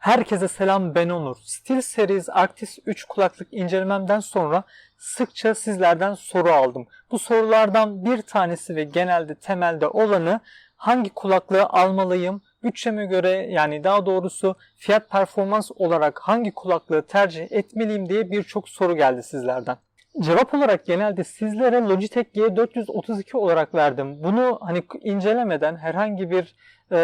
Herkese selam ben Onur. SteelSeries Arctis 3 kulaklık incelememden sonra sıkça sizlerden soru aldım. Bu sorulardan bir tanesi ve genelde temelde olanı hangi kulaklığı almalıyım? Bütçeme göre yani daha doğrusu fiyat performans olarak hangi kulaklığı tercih etmeliyim diye birçok soru geldi sizlerden. Cevap olarak genelde sizlere Logitech G432 olarak verdim. Bunu hani incelemeden herhangi bir e,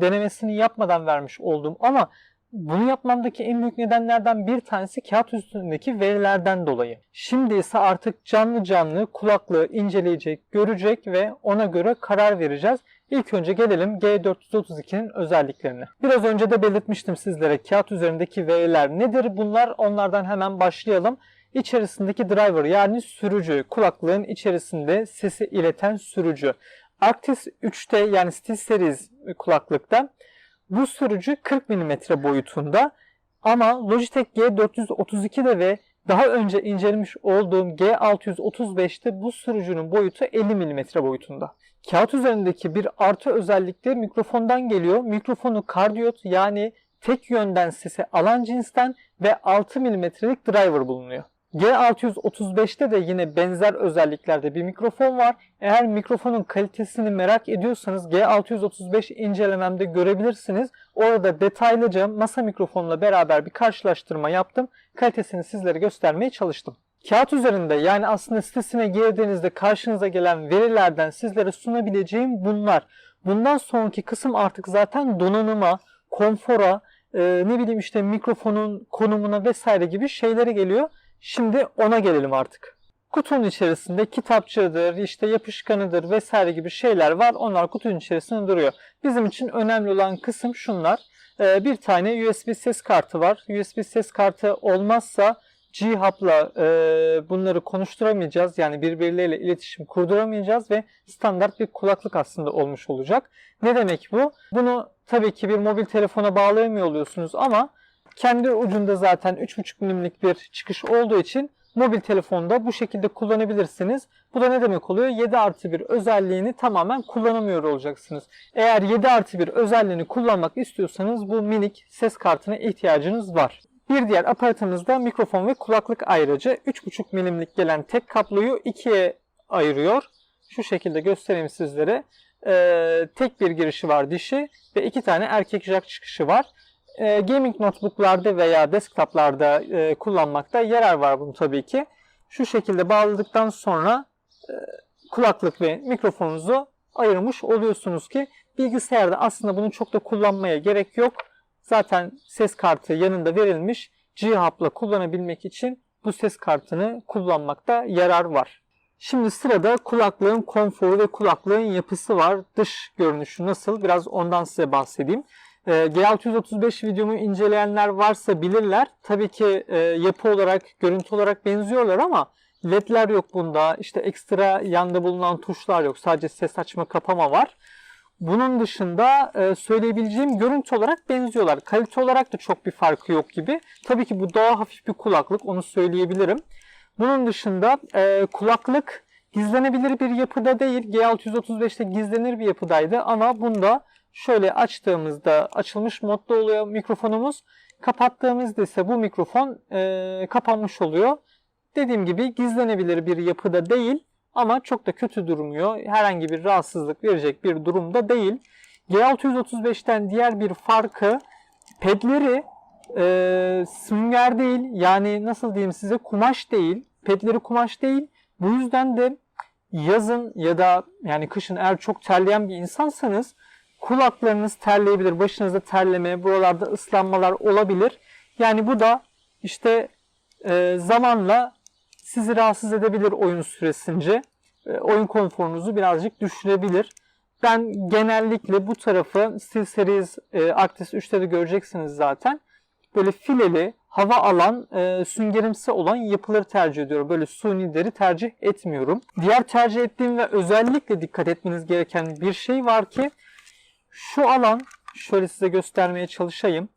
denemesini yapmadan vermiş oldum ama bunu yapmamdaki en büyük nedenlerden bir tanesi kağıt üstündeki verilerden dolayı. Şimdi ise artık canlı canlı kulaklığı inceleyecek, görecek ve ona göre karar vereceğiz. İlk önce gelelim G432'nin özelliklerine. Biraz önce de belirtmiştim sizlere kağıt üzerindeki veriler nedir bunlar onlardan hemen başlayalım. İçerisindeki driver yani sürücü, kulaklığın içerisinde sesi ileten sürücü. Arctis 3'te yani SteelSeries kulaklıkta bu sürücü 40 mm boyutunda ama Logitech G432'de ve daha önce incelemiş olduğum G635'te bu sürücünün boyutu 50 mm boyutunda. Kağıt üzerindeki bir artı özellik de mikrofondan geliyor. Mikrofonu kardiyot yani tek yönden sesi alan cinsten ve 6 mm'lik driver bulunuyor. G635'te de yine benzer özelliklerde bir mikrofon var. Eğer mikrofonun kalitesini merak ediyorsanız G635 incelememde görebilirsiniz. Orada detaylıca masa mikrofonla beraber bir karşılaştırma yaptım. Kalitesini sizlere göstermeye çalıştım. Kağıt üzerinde yani aslında sitesine girdiğinizde karşınıza gelen verilerden sizlere sunabileceğim bunlar. Bundan sonraki kısım artık zaten donanıma, konfora, e, ne bileyim işte mikrofonun konumuna vesaire gibi şeylere geliyor. Şimdi ona gelelim artık. Kutunun içerisinde kitapçıdır, işte yapışkanıdır vesaire gibi şeyler var. Onlar kutunun içerisinde duruyor. Bizim için önemli olan kısım şunlar. Ee, bir tane USB ses kartı var. USB ses kartı olmazsa G-Hub'la e, bunları konuşturamayacağız. Yani birbirleriyle iletişim kurduramayacağız ve standart bir kulaklık aslında olmuş olacak. Ne demek bu? Bunu tabii ki bir mobil telefona bağlayamıyor oluyorsunuz ama kendi ucunda zaten 3.5 milimlik bir çıkış olduğu için mobil telefonda bu şekilde kullanabilirsiniz. Bu da ne demek oluyor? 7 artı 1 özelliğini tamamen kullanamıyor olacaksınız. Eğer 7 artı 1 özelliğini kullanmak istiyorsanız bu minik ses kartına ihtiyacınız var. Bir diğer aparatımızda mikrofon ve kulaklık ayrıcı 3.5 milimlik gelen tek kabloyu ikiye ayırıyor. Şu şekilde göstereyim sizlere. Ee, tek bir girişi var dişi ve iki tane erkek jack çıkışı var e, gaming notebooklarda veya desktoplarda e, kullanmakta yarar var bunu tabii ki. Şu şekilde bağladıktan sonra e, kulaklık ve mikrofonunuzu ayırmış oluyorsunuz ki bilgisayarda aslında bunu çok da kullanmaya gerek yok. Zaten ses kartı yanında verilmiş. G-Hub'la kullanabilmek için bu ses kartını kullanmakta yarar var. Şimdi sırada kulaklığın konforu ve kulaklığın yapısı var. Dış görünüşü nasıl? Biraz ondan size bahsedeyim. Ee, G635 videomu inceleyenler varsa bilirler. Tabii ki e, yapı olarak, görüntü olarak benziyorlar ama ledler yok bunda. İşte ekstra yanda bulunan tuşlar yok. Sadece ses açma kapama var. Bunun dışında e, söyleyebileceğim görüntü olarak benziyorlar. Kalite olarak da çok bir farkı yok gibi. Tabii ki bu daha hafif bir kulaklık onu söyleyebilirim. Bunun dışında e, kulaklık gizlenebilir bir yapıda değil. G635'te gizlenir bir yapıdaydı ama bunda Şöyle açtığımızda açılmış modda oluyor mikrofonumuz. Kapattığımızda ise bu mikrofon e, kapanmış oluyor. Dediğim gibi gizlenebilir bir yapıda değil ama çok da kötü durmuyor. Herhangi bir rahatsızlık verecek bir durumda değil. G635'ten diğer bir farkı pedleri e, sünger değil yani nasıl diyeyim size kumaş değil. Pedleri kumaş değil. Bu yüzden de yazın ya da yani kışın eğer çok terleyen bir insansanız kulaklarınız terleyebilir, başınızda terleme, buralarda ıslanmalar olabilir. Yani bu da işte e, zamanla sizi rahatsız edebilir oyun süresince. E, oyun konforunuzu birazcık düşürebilir. Ben genellikle bu tarafı SteelSeries e, Arctis 3'te de göreceksiniz zaten. Böyle fileli, hava alan, e, süngerimsi olan yapıları tercih ediyorum. Böyle suni deri tercih etmiyorum. Diğer tercih ettiğim ve özellikle dikkat etmeniz gereken bir şey var ki şu alan şöyle size göstermeye çalışayım.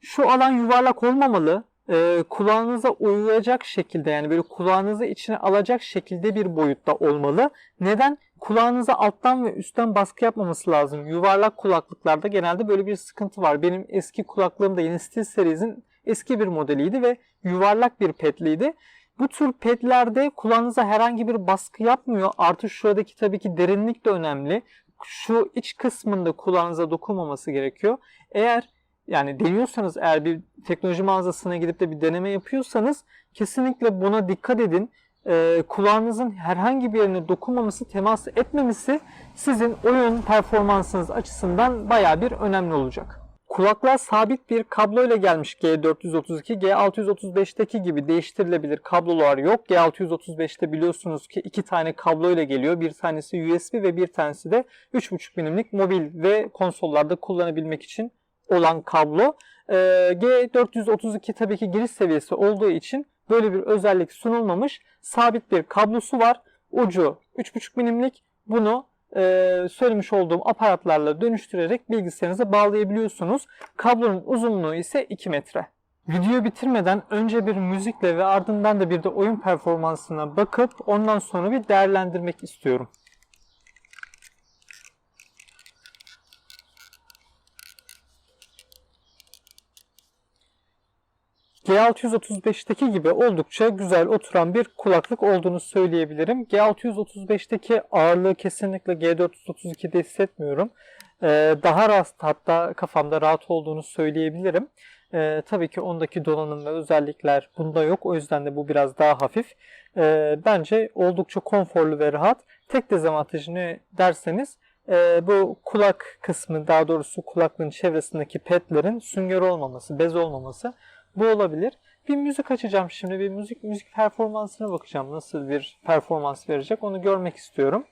Şu alan yuvarlak olmamalı. Ee, kulağınıza uyuyacak şekilde yani böyle kulağınızı içine alacak şekilde bir boyutta olmalı. Neden? kulağınıza alttan ve üstten baskı yapmaması lazım. Yuvarlak kulaklıklarda genelde böyle bir sıkıntı var. Benim eski kulaklığım da yeni Stil Series'in eski bir modeliydi ve yuvarlak bir petliydi. Bu tür pedlerde kulağınıza herhangi bir baskı yapmıyor. Artı şuradaki tabii ki derinlik de önemli. Şu iç kısmında kulağınıza dokunmaması gerekiyor. Eğer yani deniyorsanız eğer bir teknoloji mağazasına gidip de bir deneme yapıyorsanız kesinlikle buna dikkat edin. Ee, kulağınızın herhangi bir yerine dokunmaması, temas etmemesi sizin oyun performansınız açısından baya bir önemli olacak. Kulaklığa sabit bir kablo ile gelmiş G432. G635'teki gibi değiştirilebilir kablolar yok. G635'te biliyorsunuz ki iki tane kablo ile geliyor. Bir tanesi USB ve bir tanesi de 3.5 milimlik mobil ve konsollarda kullanabilmek için olan kablo. Ee, G432 tabii ki giriş seviyesi olduğu için böyle bir özellik sunulmamış. Sabit bir kablosu var. Ucu 3.5 milimlik. Bunu e, söylemiş olduğum aparatlarla dönüştürerek bilgisayarınıza bağlayabiliyorsunuz. Kablonun uzunluğu ise 2 metre. Videoyu bitirmeden önce bir müzikle ve ardından da bir de oyun performansına bakıp ondan sonra bir değerlendirmek istiyorum. G635'teki gibi oldukça güzel oturan bir kulaklık olduğunu söyleyebilirim. G635'teki ağırlığı kesinlikle G432'de hissetmiyorum. Ee, daha rahat hatta kafamda rahat olduğunu söyleyebilirim. Ee, tabii ki ondaki donanım ve özellikler bunda yok. O yüzden de bu biraz daha hafif. Ee, bence oldukça konforlu ve rahat. Tek dezavantajı ne derseniz e, bu kulak kısmı daha doğrusu kulaklığın çevresindeki petlerin sünger olmaması, bez olmaması bu olabilir. Bir müzik açacağım şimdi. Bir müzik müzik performansına bakacağım. Nasıl bir performans verecek onu görmek istiyorum.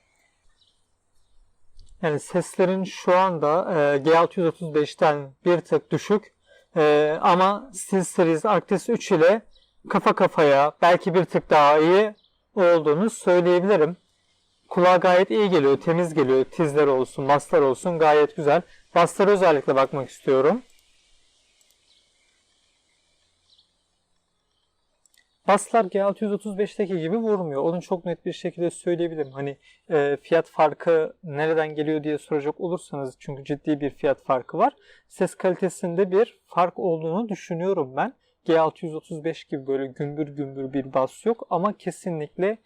Yani seslerin şu anda e, G635'ten bir tık düşük. E, ama SteelSeries Arctis 3 ile kafa kafaya belki bir tık daha iyi olduğunu söyleyebilirim. Kulağa gayet iyi geliyor, temiz geliyor. Tizler olsun, baslar olsun gayet güzel. Baslara özellikle bakmak istiyorum. Baslar G635'teki gibi vurmuyor. Onu çok net bir şekilde söyleyebilirim. Hani e, fiyat farkı nereden geliyor diye soracak olursanız çünkü ciddi bir fiyat farkı var. Ses kalitesinde bir fark olduğunu düşünüyorum ben. G635 gibi böyle gümbür gümbür bir bas yok ama kesinlikle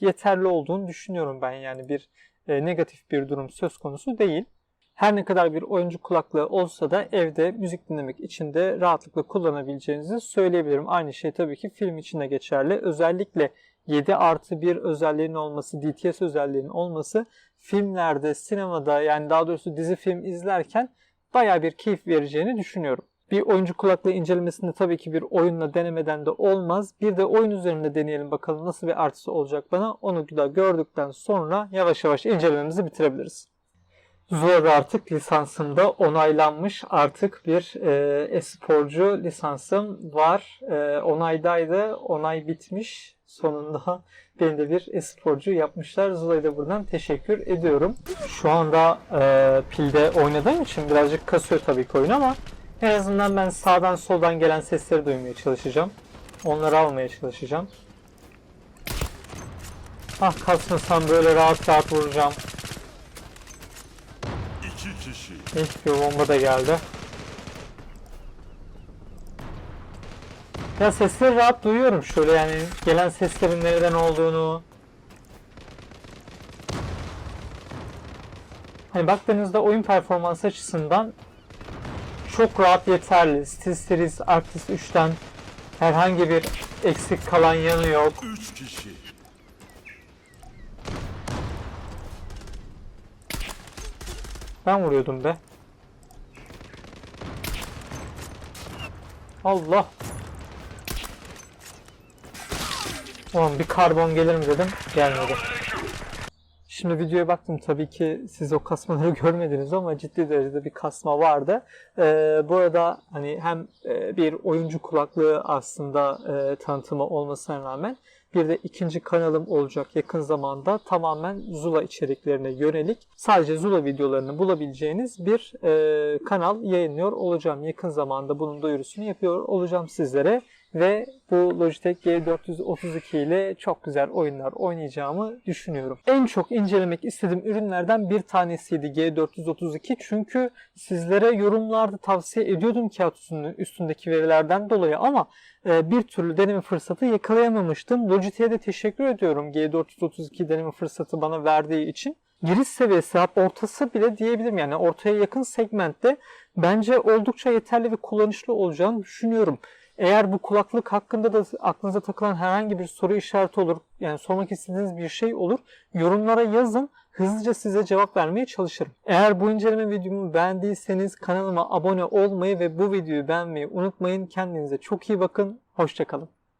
yeterli olduğunu düşünüyorum ben. Yani bir e, negatif bir durum söz konusu değil. Her ne kadar bir oyuncu kulaklığı olsa da evde müzik dinlemek için de rahatlıkla kullanabileceğinizi söyleyebilirim. Aynı şey tabii ki film için de geçerli. Özellikle 7 artı 1 özelliğinin olması, DTS özelliğinin olması filmlerde, sinemada yani daha doğrusu dizi film izlerken baya bir keyif vereceğini düşünüyorum. Bir oyuncu kulaklığı incelemesinde tabii ki bir oyunla denemeden de olmaz. Bir de oyun üzerinde deneyelim bakalım nasıl bir artısı olacak bana. Onu da gördükten sonra yavaş yavaş incelememizi bitirebiliriz. Zor artık lisansımda onaylanmış artık bir e, e-sporcu lisansım var. E, onaydaydı. Onay bitmiş. Sonunda beni de bir e-sporcu yapmışlar. Zula'ya da buradan teşekkür ediyorum. Şu anda e, pilde oynadığım için birazcık kasıyor tabii ki oyun ama en azından ben sağdan soldan gelen sesleri duymaya çalışacağım. Onları almaya çalışacağım. Ah kasmasam böyle rahat rahat vuracağım. Bir bomba da geldi. Ya sesleri rahat duyuyorum şöyle yani gelen seslerin nereden olduğunu. Hani baktığınızda oyun performansı açısından çok rahat yeterli. SteelSeries Arctis 3'ten herhangi bir eksik kalan yanı yok. Üç kişi. Ben vuruyordum be. Allah. Oğlum bir karbon gelir mi dedim. Gelmedi. Şimdi videoya baktım tabii ki siz o kasmaları görmediniz ama ciddi derecede bir kasma vardı. Ee, bu arada hani hem e, bir oyuncu kulaklığı aslında e, tanıtımı olmasına rağmen Bir de ikinci kanalım olacak yakın zamanda. Tamamen Zula içeriklerine yönelik. Sadece Zula videolarını bulabileceğiniz bir e, kanal yayınlıyor olacağım. Yakın zamanda bunun duyurusunu yapıyor olacağım sizlere. Ve bu Logitech G432 ile çok güzel oyunlar oynayacağımı düşünüyorum. En çok incelemek istediğim ürünlerden bir tanesiydi G432. Çünkü sizlere yorumlarda tavsiye ediyordum kağıt üstünde- üstündeki verilerden dolayı ama e, bir türlü deneme fırsatı yakalayamamıştım. Logitech'e de teşekkür ediyorum G432 deneme fırsatı bana verdiği için. Giriş seviyesi hatta ortası bile diyebilirim yani ortaya yakın segmentte bence oldukça yeterli ve kullanışlı olacağını düşünüyorum. Eğer bu kulaklık hakkında da aklınıza takılan herhangi bir soru işareti olur, yani sormak istediğiniz bir şey olur, yorumlara yazın. Hızlıca size cevap vermeye çalışırım. Eğer bu inceleme videomu beğendiyseniz kanalıma abone olmayı ve bu videoyu beğenmeyi unutmayın. Kendinize çok iyi bakın. Hoşçakalın.